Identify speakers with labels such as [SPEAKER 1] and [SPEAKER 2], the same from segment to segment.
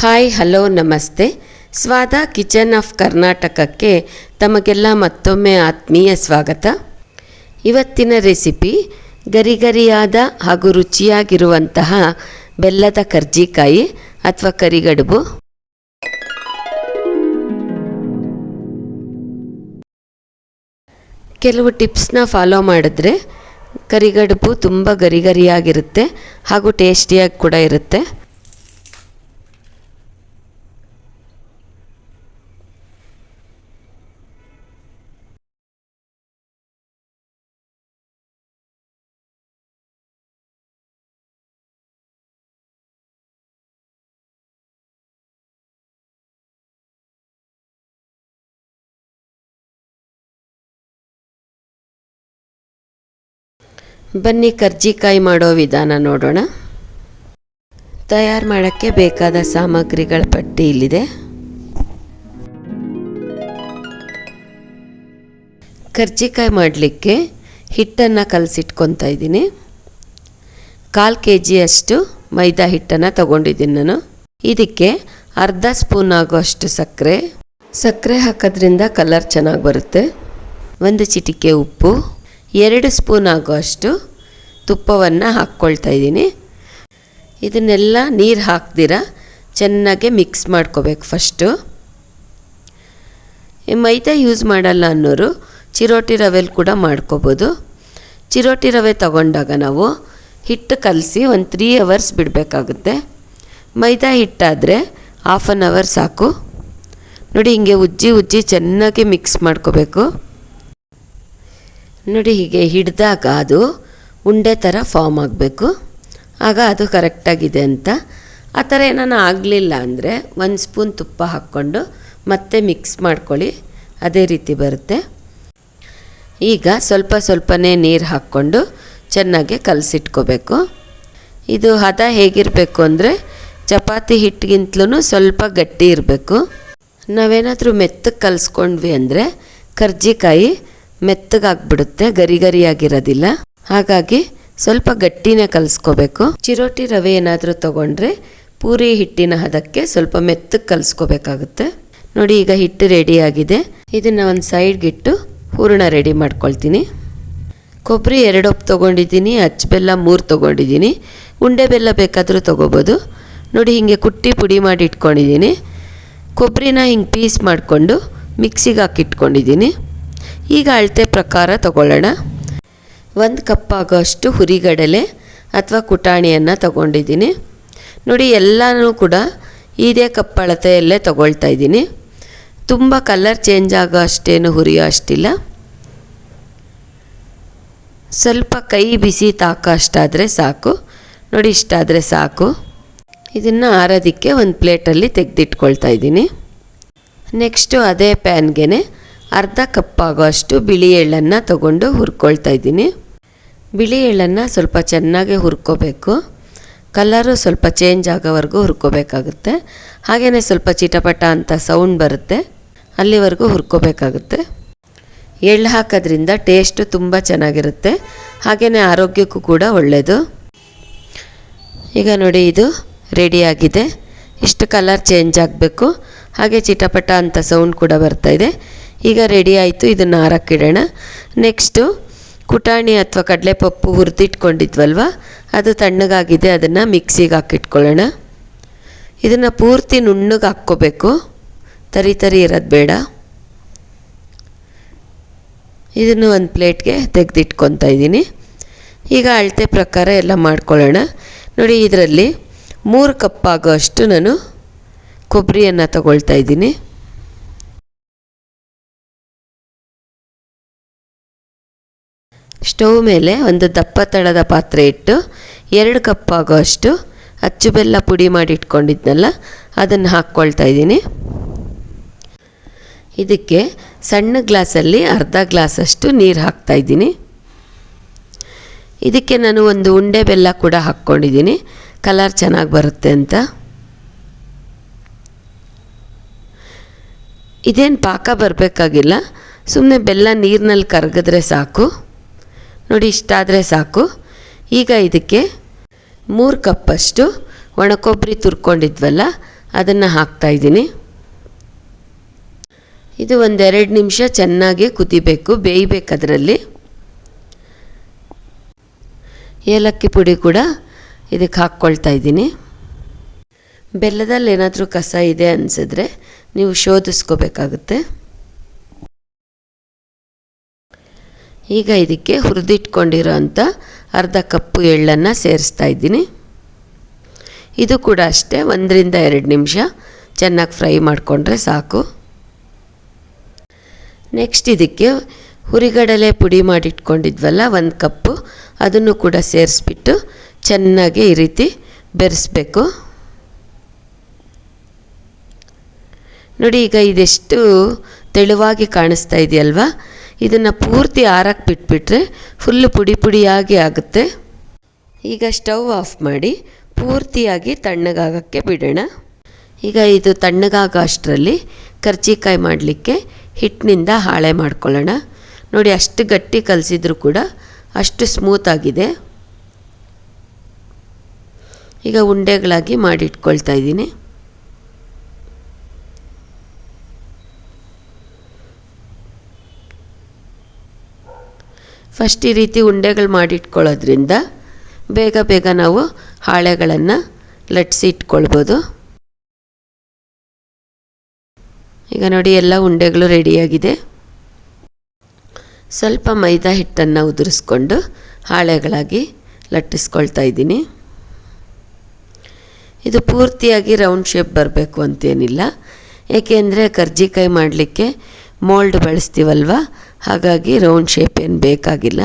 [SPEAKER 1] Hi hello ನಮಸ್ತೆ. ಸ್ವಾದ kitchen of ಕರ್ನಾಟಕಕ್ಕೆ ತಮಗೆಲ್ಲ ಮತ್ತೊಮ್ಮೆ ಆತ್ಮೀಯ ಸ್ವಾಗತ. ಇವತ್ತಿನ ರೆಸಿಪಿ ಗರಿಗರಿಯಾದ ಹಾಗೂ ರುಚಿಯಾಗಿರುವಂತಹ ಬೆಲ್ಲದ ಕರ್ಜಿಕಾಯಿ ಅಥವಾ ಕರಿಗಡುಬು. ಕೆಲವು ಟಿಪ್ಸ್ನ ಫಾಲೋ ಮಾಡಿದ್ರೆ ಕರಿಗಡುಬು ತುಂಬ ಗರಿಗರಿಯಾಗಿರುತ್ತೆ ಹಾಗೂ ಟೇಸ್ಟಿಯಾಗಿ ಕೂಡ ಇರುತ್ತೆ. ಬನ್ನಿ ಕರ್ಜಿಕಾಯಿ ಮಾಡೋ ವಿಧಾನ ನೋಡೋಣ. ತಯಾರು ಮಾಡೋಕ್ಕೆ ಬೇಕಾದ ಸಾಮಗ್ರಿಗಳ ಪಟ್ಟಿ ಇಲ್ಲಿದೆ. ಕರ್ಜಿಕಾಯಿ ಮಾಡಲಿಕ್ಕೆ ಹಿಟ್ಟನ್ನು ಕಲಸಿಟ್ಕೊತಾ ಇದ್ದೀನಿ. ಕಾಲು ಕೆ ಜಿಯಷ್ಟು ಮೈದಾ ಹಿಟ್ಟನ್ನು ತಗೊಂಡಿದ್ದೀನಿ ನಾನು. ಇದಕ್ಕೆ ಅರ್ಧ ಸ್ಪೂನ್ ಆಗೋಷ್ಟು ಸಕ್ಕರೆ. ಸಕ್ಕರೆ ಹಾಕೋದ್ರಿಂದ ಕಲರ್ ಚೆನ್ನಾಗಿ ಬರುತ್ತೆ. ಒಂದು ಚಿಟಿಕೆ ಉಪ್ಪು. ಎರಡು ಸ್ಪೂನ್ ಆಗುವಷ್ಟು ತುಪ್ಪವನ್ನು ಹಾಕ್ಕೊಳ್ತಾ ಇದ್ದೀನಿ. ಇದನ್ನೆಲ್ಲ ನೀರು ಹಾಕ್ದಿರ ಚೆನ್ನಾಗಿ ಮಿಕ್ಸ್ ಮಾಡ್ಕೋಬೇಕು ಫಸ್ಟು ಮೈದಾ ಯೂಸ್ ಮಾಡಲ್ಲ ಅನ್ನೋರು ಚಿರೋಟಿ ರವೆಲಿ ಕೂಡ ಮಾಡ್ಕೋಬೋದು. ಚಿರೋಟಿ ರವೆ ತಗೊಂಡಾಗ ನಾವು ಹಿಟ್ಟು ಕಲಸಿ ಒಂದು ತ್ರೀ ಅವರ್ಸ್ ಬಿಡಬೇಕಾಗುತ್ತೆ. ಮೈದಾ ಹಿಟ್ಟಾದರೆ ಹಾಫ್ ಆನ್ ಅವರ್ ಸಾಕು. ನೋಡಿ ಹಿಂಗೆ ಉಜ್ಜಿ ಉಜ್ಜಿ ಚೆನ್ನಾಗಿ ಮಿಕ್ಸ್ ಮಾಡ್ಕೋಬೇಕು. ನೋಡಿ ಹೀಗೆ ಹಿಡಿದಾಗ ಅದು ಉಂಡೆ ಥರ ಫಾರ್ಮ್ ಆಗಬೇಕು. ಆಗ ಅದು ಕರೆಕ್ಟಾಗಿದೆ ಅಂತ. ಆ ಥರ ಏನಾನ ಆಗಲಿಲ್ಲ ಅಂದರೆ ಒಂದು ಸ್ಪೂನ್ ತುಪ್ಪ ಹಾಕ್ಕೊಂಡು ಮತ್ತೆ ಮಿಕ್ಸ್ ಮಾಡ್ಕೊಳ್ಳಿ. ಅದೇ ರೀತಿ ಬರುತ್ತೆ. ಈಗ ಸ್ವಲ್ಪ ಸ್ವಲ್ಪನೇ ನೀರು ಹಾಕ್ಕೊಂಡು ಚೆನ್ನಾಗಿ ಕಲಸಿಟ್ಕೋಬೇಕು. ಇದು ಹದ ಹೇಗಿರಬೇಕು ಅಂದರೆ ಚಪಾತಿ ಹಿಟ್ಟಿಗಿಂತಲೂ ಸ್ವಲ್ಪ ಗಟ್ಟಿ ಇರಬೇಕು. ನಾವೇನಾದರೂ ಮೆತ್ತಗೆ ಕಲಸ್ಕೊಂಡ್ವಿ ಅಂದರೆ ಕರ್ಜಿಕಾಯಿ ಮೆತ್ತಗಾಗ್ಬಿಡುತ್ತೆ, ಗರಿ ಗರಿಯಾಗಿರೋದಿಲ್ಲ. ಹಾಗಾಗಿ ಸ್ವಲ್ಪ ಗಟ್ಟಿನೇ ಕಲಿಸ್ಕೋಬೇಕು. ಚಿರೋಟಿ ರವೆ ಏನಾದರೂ ತೊಗೊಂಡ್ರೆ ಪೂರಿ ಹಿಟ್ಟಿನ ಹದಕ್ಕೆ ಸ್ವಲ್ಪ ಮೆತ್ತಗೆ ಕಲಿಸ್ಕೋಬೇಕಾಗುತ್ತೆ. ನೋಡಿ, ಈಗ ಹಿಟ್ಟು ರೆಡಿಯಾಗಿದೆ. ಇದನ್ನು ಒಂದು ಸೈಡ್ಗಿಟ್ಟು ಹೂರಣ ರೆಡಿ ಮಾಡ್ಕೊಳ್ತೀನಿ. ಕೊಬ್ಬರಿ ಎರಡೊಪ್ಪು ತೊಗೊಂಡಿದ್ದೀನಿ, ಅಚ್ಚ ಬೆಲ್ಲ ಮೂರು ತೊಗೊಂಡಿದ್ದೀನಿ. ಉಂಡೆ ಬೆಲ್ಲ ಬೇಕಾದರೂ ತೊಗೋಬೋದು. ನೋಡಿ, ಹೀಗೆ ಕುಟ್ಟಿ ಪುಡಿ ಮಾಡಿ ಇಟ್ಕೊಂಡಿದ್ದೀನಿ. ಕೊಬ್ಬರಿನ ಹಿಂಗೆ ಪೀಸ್ ಮಾಡಿಕೊಂಡು ಮಿಕ್ಸಿಗೆ ಹಾಕಿಟ್ಕೊಂಡಿದ್ದೀನಿ. ಈಗ ಅಳತೆ ಪ್ರಕಾರ ತಗೊಳ್ಳೋಣ. ಒಂದು ಕಪ್ ಆಗೋಷ್ಟು ಹುರಿಗಡಲೆ ಅಥವಾ ಕುಟಾಣಿಯನ್ನು ತಗೊಂಡಿದ್ದೀನಿ. ನೋಡಿ, ಎಲ್ಲನೂ ಕೂಡ ಇದೇ ಕಪ್ ಅಳತೆಯಲ್ಲೇ ತಗೊಳ್ತಾ ಇದ್ದೀನಿ. ತುಂಬ ಕಲರ್ ಚೇಂಜ್ ಆಗೋ ಅಷ್ಟೇನು ಹುರಿಯೋ ಅಷ್ಟಿಲ್ಲ. ಸ್ವಲ್ಪ ಕೈ ಬಿಸಿ ತಾಕೋ ಅಷ್ಟಾದರೆ ಸಾಕು. ನೋಡಿ, ಇಷ್ಟಾದರೆ ಸಾಕು. ಇದನ್ನು ಆರೋದಕ್ಕೆ ಒಂದು ಪ್ಲೇಟಲ್ಲಿ ತೆಗೆದಿಟ್ಕೊಳ್ತಾ ಇದ್ದೀನಿ. ನೆಕ್ಸ್ಟು ಅದೇ ಪ್ಯಾನ್ಗೆ ಅರ್ಧ ಕಪ್ ಆಗೋಷ್ಟು ಬಿಳಿ ಎಳ್ಳನ್ನು ತಗೊಂಡು ಹುರ್ಕೊಳ್ತಾ ಇದ್ದೀನಿ. ಬಿಳಿ ಎಳ್ಳನ್ನು ಸ್ವಲ್ಪ ಚೆನ್ನಾಗಿ ಹುರ್ಕೋಬೇಕು. ಕಲರು ಸ್ವಲ್ಪ ಚೇಂಜ್ ಆಗೋವರೆಗೂ ಹುರ್ಕೋಬೇಕಾಗುತ್ತೆ. ಹಾಗೆಯೇ ಸ್ವಲ್ಪ ಚಿಟಪಟ ಅಂತ ಸೌಂಡ್ ಬರುತ್ತೆ, ಅಲ್ಲಿವರೆಗೂ ಹುರ್ಕೋಬೇಕಾಗುತ್ತೆ. ಎಳ್ಳು ಹಾಕೋದ್ರಿಂದ ಟೇಸ್ಟು ತುಂಬ ಚೆನ್ನಾಗಿರುತ್ತೆ ಹಾಗೆಯೇ ಆರೋಗ್ಯಕ್ಕೂ ಕೂಡ ಒಳ್ಳೆಯದು ಈಗ ನೋಡಿ, ಇದು ರೆಡಿಯಾಗಿದೆ ಇಷ್ಟು ಕಲರ್ ಚೇಂಜ್ ಆಗಬೇಕು. ಹಾಗೆ ಚಿಟಪಟ ಅಂತ ಸೌಂಡ್ ಕೂಡ ಬರ್ತಾಯಿದೆ ಈಗ ರೆಡಿ ಆಯಿತು, ಇದನ್ನು ಆರಕ್ಕಿಡೋಣ ನೆಕ್ಸ್ಟು ಕುಟಾಣಿ ಅಥವಾ ಕಡಲೆಪಪ್ಪು ಹುರಿದಿಟ್ಕೊಂಡಿದ್ವಲ್ವ? ಅದು ತಣ್ಣಗಾಗಿದೆ, ಅದನ್ನು ಮಿಕ್ಸಿಗೆ ಹಾಕಿಟ್ಕೊಳ್ಳೋಣ. ಇದನ್ನು ಪೂರ್ತಿ ನುಣ್ಣಗೆ ಹಾಕ್ಕೋಬೇಕು. ತರಿ ತರಿ ಇರೋದು ಬೇಡ. ಇದನ್ನು ಒಂದು ಪ್ಲೇಟ್ಗೆ ತೆಗೆದಿಟ್ಕೊತಾ ಇದ್ದೀನಿ. ಈಗ ಅಳತೆ ಪ್ರಕಾರ ಎಲ್ಲ ಮಾಡ್ಕೊಳ್ಳೋಣ. ನೋಡಿ, ಇದರಲ್ಲಿ ಮೂರು ಕಪ್ ಆಗೋ ಅಷ್ಟು ನಾನು ಕೊಬ್ಬರಿಯನ್ನು ತಗೊಳ್ತಾ ಇದ್ದೀನಿ. ಸ್ಟವ್ ಮೇಲೆ ಒಂದು ದಪ್ಪ ತಳದ ಪಾತ್ರೆ ಇಟ್ಟು ಎರಡು ಕಪ್ ಆಗೋ ಅಷ್ಟು ಅಚ್ಚು ಬೆಲ್ಲ ಪುಡಿ ಮಾಡಿ ಇಟ್ಕೊಂಡಿದ್ನಲ್ಲ, ಅದನ್ನು ಹಾಕ್ಕೊಳ್ತಾ ಇದ್ದೀನಿ. ಇದಕ್ಕೆ ಸಣ್ಣ ಗ್ಲಾಸಲ್ಲಿ ಅರ್ಧ ಗ್ಲಾಸಷ್ಟು ನೀರು ಹಾಕ್ತಾ ಇದ್ದೀನಿ. ಇದಕ್ಕೆ ನಾನು ಒಂದು ಉಂಡೆ ಬೆಲ್ಲ ಕೂಡ ಹಾಕ್ಕೊಂಡಿದ್ದೀನಿ. ಕಲರ್ ಚೆನ್ನಾಗಿ ಬರುತ್ತೆ ಅಂತ. ಇದೇನು ಪಾಕ ಬರಬೇಕಾಗಿಲ್ಲ ಸುಮ್ಮನೆ ಬೆಲ್ಲ ನೀರಿನಲ್ಲಿ ಕರಗಿದ್ರೆ ಸಾಕು. ನೋಡಿ ಇಷ್ಟಾದರೆ ಸಾಕು. ಈಗ ಇದಕ್ಕೆ ಮೂರು ಕಪ್ಪಷ್ಟು ಒಣಕೊಬ್ಬರಿ ತುರ್ಕೊಂಡಿದ್ವಲ್ಲ, ಅದನ್ನು ಹಾಕ್ತಾಯಿದ್ದೀನಿ ಇದು ಒಂದೆರಡು ನಿಮಿಷ ಚೆನ್ನಾಗಿ ಕುದಿಬೇಕು, ಬೇಯಬೇಕು ಅದರಲ್ಲಿ. ಏಲಕ್ಕಿ ಪುಡಿ ಕೂಡ ಇದಕ್ಕೆ ಹಾಕ್ಕೊಳ್ತಾ ಇದ್ದೀನಿ. ಬೆಲ್ಲದಲ್ಲಿ ಏನಾದರೂ ಕಸ ಇದೆ ಅನಿಸಿದ್ರೆ ನೀವು ಶೋಧಿಸ್ಕೋಬೇಕಾಗುತ್ತೆ. ಈಗ ಇದಕ್ಕೆ ಹುರಿದಿಟ್ಕೊಂಡಿರೋ ಅಂಥ ಅರ್ಧ ಕಪ್ಪು ಎಳ್ಳನ್ನು ಸೇರಿಸ್ತಾ ಇದ್ದೀನಿ. ಇದು ಕೂಡ ಅಷ್ಟೇ, ಒಂದರಿಂದ ಎರಡು ನಿಮಿಷ ಚೆನ್ನಾಗಿ ಫ್ರೈ ಮಾಡಿಕೊಂಡ್ರೆ ಸಾಕು. ನೆಕ್ಸ್ಟ್ ಇದಕ್ಕೆ ಹುರಿಗಡಲೆ ಪುಡಿ ಮಾಡಿಟ್ಕೊಂಡಿದ್ವಲ್ಲ, ಒಂದು ಕಪ್ಪು, ಅದನ್ನು ಕೂಡ ಸೇರಿಸ್ಬಿಟ್ಟು ಚೆನ್ನಾಗಿ ಈ ರೀತಿ ಬೆರೆಸ್ಬೇಕು. ನೋಡಿ, ಈಗ ಇದೆಷ್ಟು ತೆಳುವಾಗಿ ಕಾಣಿಸ್ತಾ ಇದೆಯಲ್ವಾ? ಇದನ್ನು ಪೂರ್ತಿ ಆರಕ್ಕೆ ಬಿಟ್ಬಿಟ್ರೆ ಫುಲ್ಲು ಪುಡಿ ಪುಡಿಯಾಗಿ ಆಗುತ್ತೆ. ಈಗ ಸ್ಟವ್ ಆಫ್ ಮಾಡಿ ಪೂರ್ತಿಯಾಗಿ ತಣ್ಣಗಾಗಕ್ಕೆ ಬಿಡೋಣ. ಈಗ ಇದು ತಣ್ಣಗಾಗೋ ಅಷ್ಟರಲ್ಲಿ ಕರ್ಜಿಕಾಯಿ ಮಾಡಲಿಕ್ಕೆ ಹಿಟ್ಟಿನಿಂದ ಹಾಳೆ ಮಾಡ್ಕೊಳ್ಳೋಣ. ನೋಡಿ ಅಷ್ಟು ಗಟ್ಟಿ ಕಲಸಿದ್ರೂ ಕೂಡ ಅಷ್ಟು ಸ್ಮೂತ್ ಆಗಿದೆ. ಈಗ ಉಂಡೆಗಳಾಗಿ ಮಾಡಿಟ್ಕೊಳ್ತಾ ಇದ್ದೀನಿ. ಫಸ್ಟ್ ಈ ರೀತಿ ಉಂಡೆಗಳು ಮಾಡಿಟ್ಕೊಳ್ಳೋದ್ರಿಂದ ಬೇಗ ಬೇಗ ನಾವು ಹಾಳೆಗಳನ್ನು ಲಟ್ಸಿ ಇಟ್ಕೊಳ್ಬೋದು. ಈಗ ನೋಡಿ ಎಲ್ಲ ಉಂಡೆಗಳು ರೆಡಿಯಾಗಿದೆ. ಸ್ವಲ್ಪ ಮೈದಾ ಹಿಟ್ಟನ್ನು ಉದುರಿಸ್ಕೊಂಡು ಹಾಳೆಗಳಾಗಿ ಲಟ್ಟಿಸ್ಕೊಳ್ತಾ ಇದ್ದೀನಿ. ಇದು ಪೂರ್ತಿಯಾಗಿ ರೌಂಡ್ ಶೇಪ್ ಬರಬೇಕು ಅಂತೇನಿಲ್ಲ. ಏಕೆಂದರೆ ಕರ್ಜಿಕಾಯಿ ಮಾಡಲಿಕ್ಕೆ ಮೋಲ್ಡ್ ಬಳಸ್ತೀವಲ್ವ? ಹಾಗಾಗಿ ರೌಂಡ್ ಶೇಪ್ ಏನು ಬೇಕಾಗಿಲ್ಲ.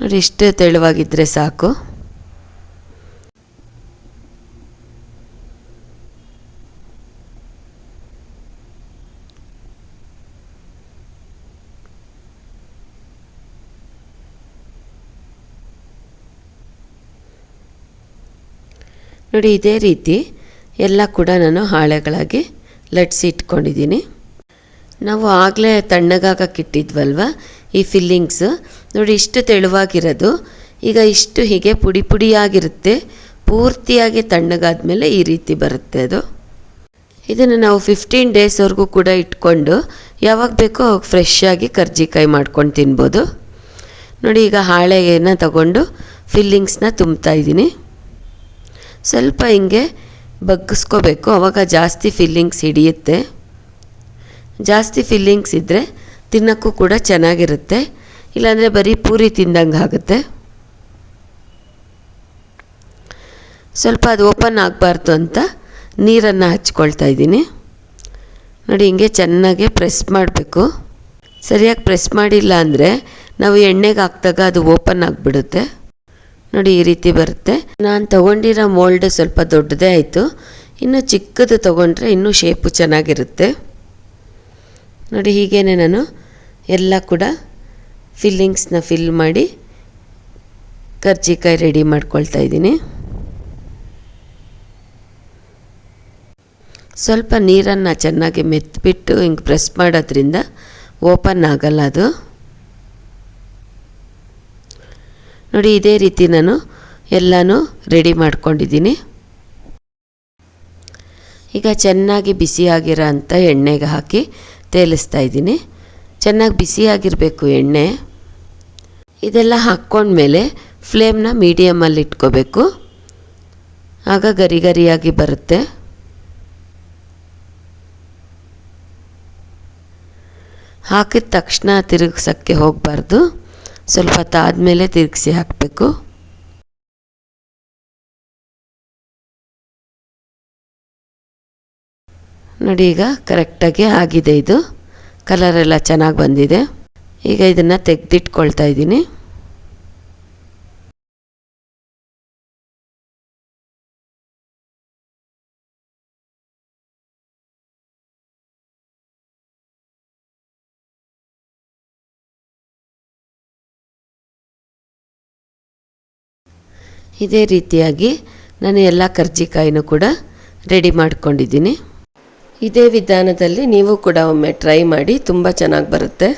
[SPEAKER 1] ನೋಡಿ ಇಷ್ಟೇ ತೆಳುವಾಗಿದ್ದರೆ ಸಾಕು. ನೋಡಿ, ಇದೇ ರೀತಿ ಎಲ್ಲ ಕೂಡ ನಾನು ಹಾಳೆಗಳಾಗಿ ಲಟ್ಸಿ ಇಟ್ಕೊಂಡಿದ್ದೀನಿ. ನಾವು ಆಗಲೇ ತಣ್ಣಗಾಗಕ್ಕಿಟ್ಟಿದ್ವಲ್ವ ಈ ಫಿಲ್ಲಿಂಗ್ಸ್ ನೋಡಿ, ಇಷ್ಟು ತೆಳುವಾಗಿರೋದು. ಈಗ ಇಷ್ಟು ಹೀಗೆ ಪುಡಿ ಪುಡಿಯಾಗಿರುತ್ತೆ. ಪೂರ್ತಿಯಾಗಿ ತಣ್ಣಗಾದ್ಮೇಲೆ ಈ ರೀತಿ ಬರುತ್ತೆ ಅದು. ಇದನ್ನು ನಾವು ಫಿಫ್ಟೀನ್ ಡೇಸ್ವರೆಗೂ ಕೂಡ ಇಟ್ಕೊಂಡು ಯಾವಾಗ ಬೇಕೋ ಅವಾಗ ಫ್ರೆಶ್ ಆಗಿ ಕರ್ಜಿಕಾಯಿ ಮಾಡ್ಕೊಂಡು ತಿನ್ಬೋದು. ನೋಡಿ, ಈಗ ಹಾಳೆಯನ್ನು ತಗೊಂಡು ಫಿಲ್ಲಿಂಗ್ಸ್ನ ತುಂಬ್ತಾ ಇದ್ದೀನಿ. ಸ್ವಲ್ಪ ಹಿಂಗೆ ಬಗ್ಗಿಸ್ಕೋಬೇಕು. ಅವಾಗ ಜಾಸ್ತಿ ಫಿಲ್ಲಿಂಗ್ಸ್ ಹಿಡಿಯುತ್ತೆ. ಜಾಸ್ತಿ ಫಿಲ್ಲಿಂಗ್ಸ್ ಇದ್ದರೆ ತಿನ್ನೋಕ್ಕೂ ಕೂಡ ಚೆನ್ನಾಗಿರುತ್ತೆ. ಇಲ್ಲಾಂದರೆ ಬರೀ ಪೂರಿ ತಿಂದಂಗೆ ಆಗುತ್ತೆ. ಸ್ವಲ್ಪ ಅದು ಓಪನ್ ಆಗಬಾರ್ದು ಅಂತ ನೀರನ್ನು ಹಚ್ಕೊಳ್ತಾ ಇದ್ದೀನಿ. ನೋಡಿ, ಹಿಂಗೆ ಚೆನ್ನಾಗೆ ಪ್ರೆಸ್ ಮಾಡಬೇಕು. ಸರಿಯಾಗಿ ಪ್ರೆಸ್ ಮಾಡಿಲ್ಲ ಅಂದರೆ ನಾವು ಎಣ್ಣೆಗೆ ಹಾಕಿದಾಗ ಅದು ಓಪನ್ ಆಗಿಬಿಡುತ್ತೆ. ನೋಡಿ ಈ ರೀತಿ ಬರುತ್ತೆ. ನಾನು ತಗೊಂಡಿರೋ ಮೋಲ್ಡ್ ಸ್ವಲ್ಪ ದೊಡ್ಡದೇ ಆಯಿತು. ಇನ್ನು ಚಿಕ್ಕದು ತೊಗೊಂಡ್ರೆ ಇನ್ನೂ ಶೇಪು ಚೆನ್ನಾಗಿರುತ್ತೆ. ನೋಡಿ ಹೀಗೇನೆ ನಾನು ಎಲ್ಲ ಕೂಡ ಫಿಲ್ಲಿಂಗ್ಸ್ನ ಫಿಲ್ ಮಾಡಿ ಕರ್ಜಿಕಾಯಿ ರೆಡಿ ಮಾಡ್ಕೊಳ್ತಾ ಇದ್ದೀನಿ. ಸ್ವಲ್ಪ ನೀರನ್ನು ಚೆನ್ನಾಗಿ ಮೆತ್ತಿಬಿಟ್ಟು ಹಿಂಗೆ ಪ್ರೆಸ್ ಮಾಡೋದ್ರಿಂದ ಓಪನ್ ಆಗಲ್ಲ ಅದು. ನೋಡಿ, ಇದೇ ರೀತಿ ನಾನು ಎಲ್ಲನೂ ರೆಡಿ ಮಾಡ್ಕೊಂಡಿದ್ದೀನಿ. ಈಗ ಚೆನ್ನಾಗಿ ಬಿಸಿಯಾಗಿರೋ ಅಂಥ ಎಣ್ಣೆಗೆ ಹಾಕಿ ತೇಲಿಸ್ತಾ ಇದ್ದೀನಿ. ಚೆನ್ನಾಗಿ ಬಿಸಿಯಾಗಿರಬೇಕು ಎಣ್ಣೆ. ಇದೆಲ್ಲ ಹಾಕ್ಕೊಂಡ್ಮೇಲೆ ಫ್ಲೇಮ್ನ ಮೀಡಿಯಮಲ್ಲಿ ಇಟ್ಕೋಬೇಕು. ಆಗ ಗರಿ ಗರಿಯಾಗಿ ಬರುತ್ತೆ. ಹಾಕಿದ ತಕ್ಷಣ ತಿರುಗಿಸೋಕ್ಕೆ ಹೋಗಬಾರ್ದು. ಸ್ವಲ್ಪ ಹೊತ್ತಾದಮೇಲೆ ತಿರುಗಿಸಿ ಹಾಕಬೇಕು. ನೋಡಿ ಈಗ ಕರೆಕ್ಟಾಗಿ ಆಗಿದೆ ಇದು. ಕಲರೆಲ್ಲ ಚೆನ್ನಾಗಿ ಬಂದಿದೆ. ಈಗ ಇದನ್ನು ತೆಗೆದಿಟ್ಕೊಳ್ತಾ ಇದ್ದೀನಿ. ಇದೇ ರೀತಿಯಾಗಿ ನಾನು ಎಲ್ಲ ಕರ್ಜಿಕಾಯಿನೂ ಕೂಡ ರೆಡಿ ಮಾಡ್ಕೊಂಡಿದ್ದೀನಿ. ಇದೇ ವಿಧಾನದಲ್ಲಿ ನೀವು ಕೂಡ ಒಮ್ಮೆ ಟ್ರೈ ಮಾಡಿ ತುಂಬ ಚೆನ್ನಾಗಿ ಬರುತ್ತೆ.